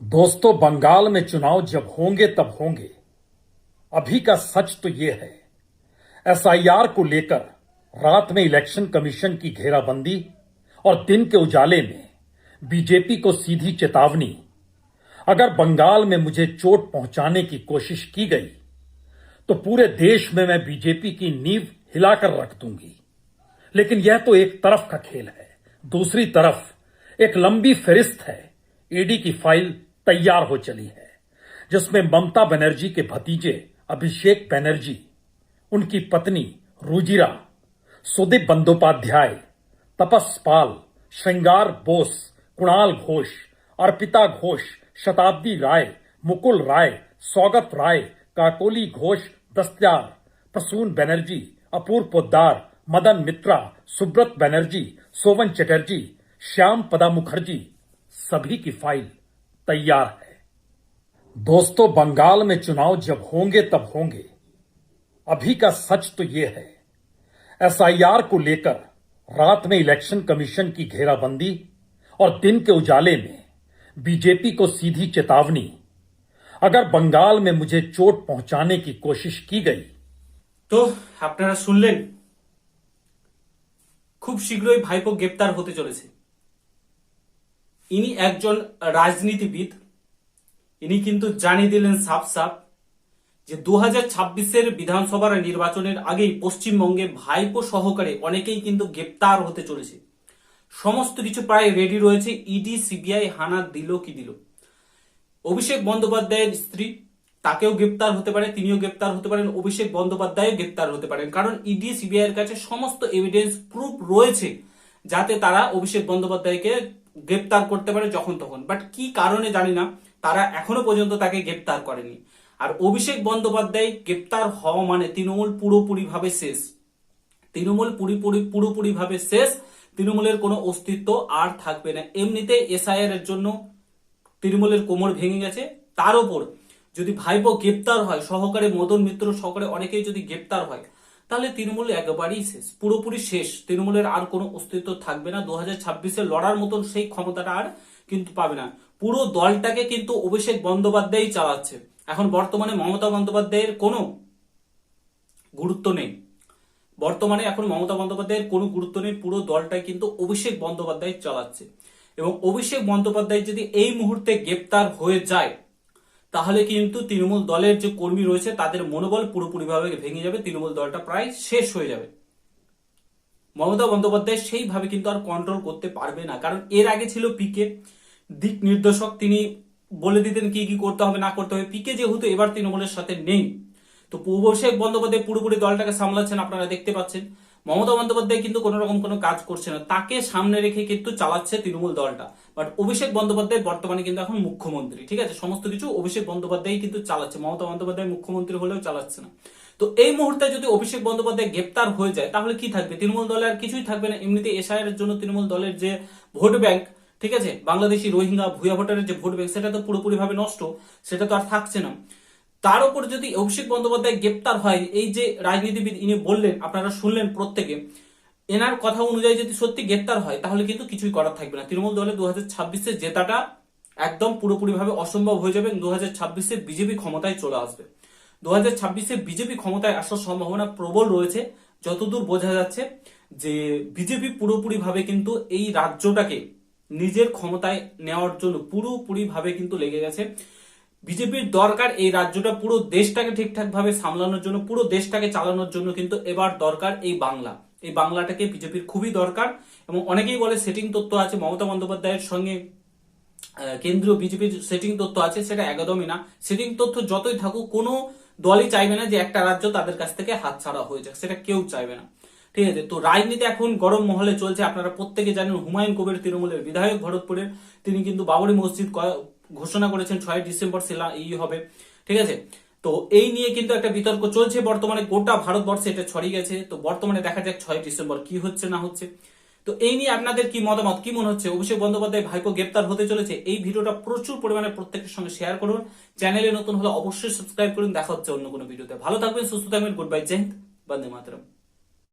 दोस्तों, बंगाल में चुनाव जब होंगे, तब होंगे। अभी का सच तो यह है, एसआईआर को लेकर रात में इलेक्शन कमीशन की घेराबंदी और दिन के उजाले में बीजेपी को सीधी चेतावनी। अगर बंगाल में मुझे चोट पहुँचाने की कोशिश की गई तो पूरे देश में मैं बीजेपी की नींव हिलाकर रख दूँगी। लेकिन यह तो एक तरफ़ का खेल है, दूसरी तरफ़ एक लंबी फहरिस्त है, ईडी की फ़ाइल तैयार हो चली है, जिसमें ममता बनर्जी के भतीजे अभिषेक बनर्जी, उनकी पत्नी रुजिरा, सुदीप बंदोपाध्याय, तपस पाल, श्रृंगार बोस, कुणाल घोष, अर्पिता घोष, शताब्दी राय, मुकुल राय स्वागत राय, काकोली घोष, दस्त्यार, प्रसून बनर्जी, अपूर्व पोद्दार, मदन मित्रा, सुब्रत बनर्जी, सोवन चटर्जी, श्याम पदा मुखर्जी सभी की फ़ाइल। तैयार है दोस्तों बंगाल में चुनाव जब होंगे तब होंगे अभी का सच तो ये है एसआईआर को लेकर रात में इलेक्शन कमीशन की घेराबंदी और दिन के उजाले में बीजेपी को सीधी चेतावनी अगर बंगाल में मुझे चोट पहुंचाने की कोशिश की गई তো আপনারা শুনলেন খুব শীঘ্রই ভাইপো গ্রেপ্তার হতে চলেছে ইনি একজন রাজনীতিবিদ। ইনি কিন্তু জানিয়ে দিলেন সাফ সাফ যে দু হাজার ছাব্বিশের বিধানসভার নির্বাচনের আগেই পশ্চিমবঙ্গে ভাইপো সহকারে অনেকেই কিন্তু গ্রেপ্তার হতে চলেছে। সমস্ত কিছু প্রায় রেডি রয়েছে। ইডি, সিবিআই হানা দিল কি দিল। অভিষেক বন্দ্যোপাধ্যায়ের স্ত্রী, তাকেও গ্রেপ্তার হতে পারে, তিনিও গ্রেপ্তার হতে পারেন। অভিষেক বন্দ্যোপাধ্যায়ও গ্রেপ্তার হতে পারেন। কারণ ইডি সিবিআই এর কাছে সমস্ত এভিডেন্স প্রুফ রয়েছে, যাতে তারা অভিষেক বন্দ্যোপাধ্যায়কে গ্রেপ্তার করতে পারে যখন তখন। বাট কি কারণে জানি না, তারা এখনও পর্যন্ত তাকে গ্রেপ্তার করেনি। আর অভিষেক বন্দ্যোপাধ্যায় গ্রেপ্তার হওয়া মানে তৃণমূল পুরোপুরি ভাবে শেষ। তৃণমূল পুরোপুরি পুরোপুরি ভাবে শেষ, তৃণমূলের কোনো অস্তিত্ব আর থাকবে না। এমনিতে এসআইআর এর জন্য তৃণমূলের কোমর ভেঙে গেছে। তার উপর যদি ভাইপো গ্রেপ্তার হয়, সহকারে মদন মিত্র সহকারে অনেকেই যদি গ্রেপ্তার হয় তাহলে তৃণমূল একেবারেই শেষ, পুরোপুরি শেষ। তৃণমূলের আর কোনো অস্তিত্ব থাকবে না। দু হাজার ছাব্বিশে লড়ার মতন সেই ক্ষমতাটা আর কিন্তু পাবে না। পুরো দলটাকে কিন্তু অভিষেক বন্দ্যোপাধ্যায় চালাচ্ছে। এখন বর্তমানে মমতা বন্দ্যোপাধ্যায়ের কোনো গুরুত্ব নেই। বর্তমানে এখন মমতা বন্দ্যোপাধ্যায়ের কোনো গুরুত্ব নেই, পুরো দলটাই কিন্তু অভিষেক বন্দ্যোপাধ্যায় চালাচ্ছে। এবং অভিষেক বন্দ্যোপাধ্যায় যদি এই মুহূর্তে গ্রেপ্তার হয়ে যায় তাহলে কিন্তু তৃণমূল দলের যে কর্মী রয়েছে, তাদের মনোবল পুরোপুরিভাবে ভেঙে যাবে, তৃণমূল দলটা প্রায় শেষ হয়ে যাবে। মমতা বন্দ্যোপাধ্যায় সেইভাবে কিন্তু আর কন্ট্রোল করতে পারবে না, কারণ এর আগে ছিল পিকে দিক নির্দেশক তিনি বলে দিতেন কি কি করতে হবে, না করতে হবে। পিকে যেহেতু এবার তৃণমূলের সাথে নেই, তো অভিষেক বন্দ্যোপাধ্যায় পুরোপুরি দলটাকে সামলাচ্ছেন, আপনারা দেখতে পাচ্ছেন। মমতা বন্দ্যোপাধ্যায় কিন্তু কোনো রকম কোনো কাজ করছে না। তাকে সামনে রেখে কিন্তু চালাচ্ছে তৃণমূল দলটা। বাট অভিষেক বন্দ্যোপাধ্যায় বর্তমানে কিন্তু এখন মুখ্যমন্ত্রী, ঠিক আছে? সমস্ত কিছু অভিষেক বন্দ্যোপাধ্যায় কিন্তু চালাচ্ছে। মমতা বন্দ্যোপাধ্যায় মুখ্যমন্ত্রী হলেও চালাচ্ছে না। তো এই মুহূর্তে যদি অভিষেক বন্দ্যোপাধ্যায় গ্রেপ্তার হয়ে যায়, তাহলে কি থাকবে? তৃণমূল দলের আর কিছুই থাকবে না। এমনিতে এসআইআর এর জন্য তৃণমূল দলের যে ভোট ব্যাংক, ঠিক আছে? বাংলাদেশি রোহিঙ্গা ভুয়া ভোটারের যে ভোট ব্যাংক, সেটা তো পুরোপুরি ভাবে নষ্ট। সেটা তো আর থাকছে না। তার উপর যদি অভিষেক বন্দ্যোপাধ্যায় গ্রেপ্তার হয়, এই যে রাজনীতিবিদ ইনি বললেন, আপনারা শুনলেন প্রত্যেকে, এনার কথা অনুযায়ী যদি সত্যি গ্রেপ্তার হয়, তাহলে কিন্তু কিছুই করার থাকবে না। তৃণমূল দলে দু হাজার ছাব্বিশে জেতাটা একদম পুরোপুরি ভাবে অসম্ভব হয়ে যাবে দু হাজার ছাব্বিশে বিজেপি ক্ষমতায় চলে আসবে। দু হাজার ছাব্বিশে বিজেপি ক্ষমতায় আসার সম্ভাবনা প্রবল রয়েছে। যতদূর বোঝা যাচ্ছে যে বিজেপি পুরোপুরি ভাবে কিন্তু এই রাজ্যটাকে নিজের ক্ষমতায় নেওয়ার জন্য পুরোপুরি ভাবে কিন্তু লেগে গেছে। বিজেপির দরকার এই রাজ্যটা পুরো দেশটাকে ঠিকঠাক ভাবে সামলানোর জন্য, পুরো দেশটাকে চালানোর জন্য কিন্তু এবার দরকার এই বাংলা। এই বাংলাটাকে বিজেপির খুবই দরকার এবং অনেকেই বলে সেটিং তত্ত্ব আছে, মমতা বন্দ্যোপাধ্যায়ের সঙ্গে কেন্দ্রীয় বিজেপির সেটিং তথ্য আছে, সেটা একদমই না। সেটিং তথ্য যতই থাকুক, কোনো দলই চাইবে না যে একটা রাজ্য তাদের কাছ থেকে হাত ছাড়া হয়ে যাক, সেটা কেউ চাইবে না। ঠিক আছে? তো রাজনীতি এখন গরম মহলে চলছে, আপনারা প্রত্যেকে জানেন হুমায়ুন কবির তৃণমূলের বিধায়ক ভরতপুরের, তিনি কিন্তু বাবরি মসজিদ ঘোষণা করেছেন ছয় ডিসেম্বর সেলা ই হবে। ঠিক আছে? তো এই নিয়ে কিন্তু একটা বিতর্ক চলছে। বর্তমানে গোটা ভারতবর্ষে এটা ছড়িয়ে গেছে। তো বর্তমানে দেখা যাক ছয় ডিসেম্বর কি হচ্ছে, না হচ্ছে। তো এই নিয়ে আপনাদের কি মতামত, কি মনে হচ্ছে? অভিষেক বন্দ্যোপাধ্যায় ভাইপো গ্রেপ্তার হতে চলেছে। এই ভিডিওটা প্রচুর পরিমাণে প্রত্যেকের সঙ্গে শেয়ার করুন। চ্যানেলে নতুন হলে অবশ্যই সাবস্ক্রাইব করুন। দেখা হচ্ছে অন্য কোনো ভিডিওতে। ভালো থাকবেন, সুস্থ থাকবেন। গুড বাই জেন্ট বন্দে মাতরম